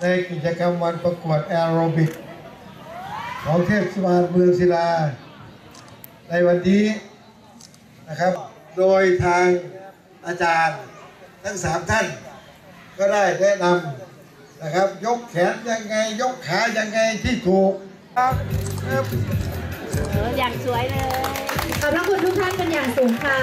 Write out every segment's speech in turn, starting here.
ในกิจกรรมวันประกวดแอโรบิกของเทศบาลเมืองศิลา ในวันนี้นะครับ โดยทางอาจารย์ทั้งสามท่าน ก็ได้แนะนำนะครับ ยกแขนยังไง ยกขายังไงที่ถูกครับครับเอออย่างสวยเลยขอบพระคุณทุกท่านเป็นอย่างสูงค่ะ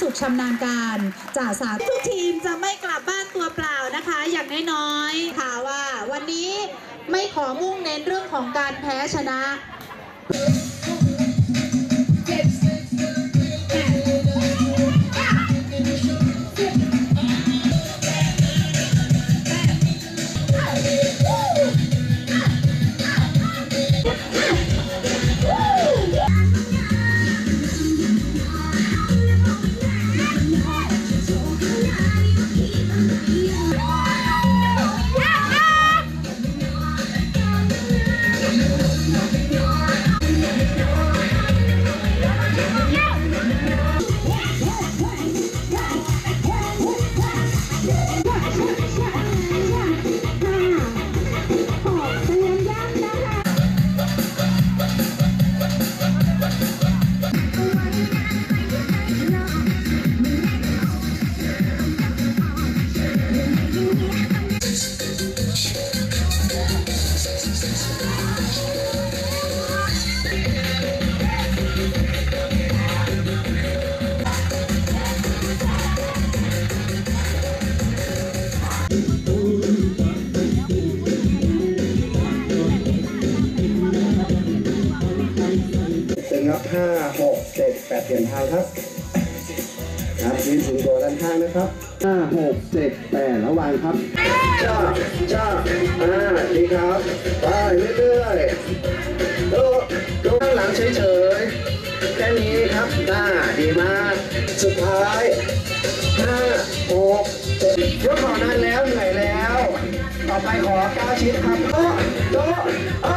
สุขชำนาญการจ่าสาทุกทีมจะไม่กลับบ้านตัวเปล่านะคะ อย่างน้อยๆค่ะว่าวันนี้ไม่ขอมุ่งเน้นเรื่องของการแพ้ชนะ ครับห้าหกเจ็ดแปดเปลี่ยนทางครับครับยืนถึงตัวด้านข้างนะครับห้าหกเจ็ดแปดระวังครับจ้าจ้าอ่าดีครับไปเรื่อยๆดูดูข้างหลังเฉยๆแค่นี้ครับได้ดีมาก สุดท้ายห้าหกเจ็ดยกขอนั้นแล้วเหนื่อยแล้ว ต่อไปขอก้าวชิดครับโต๊ะโต๊ะเอ้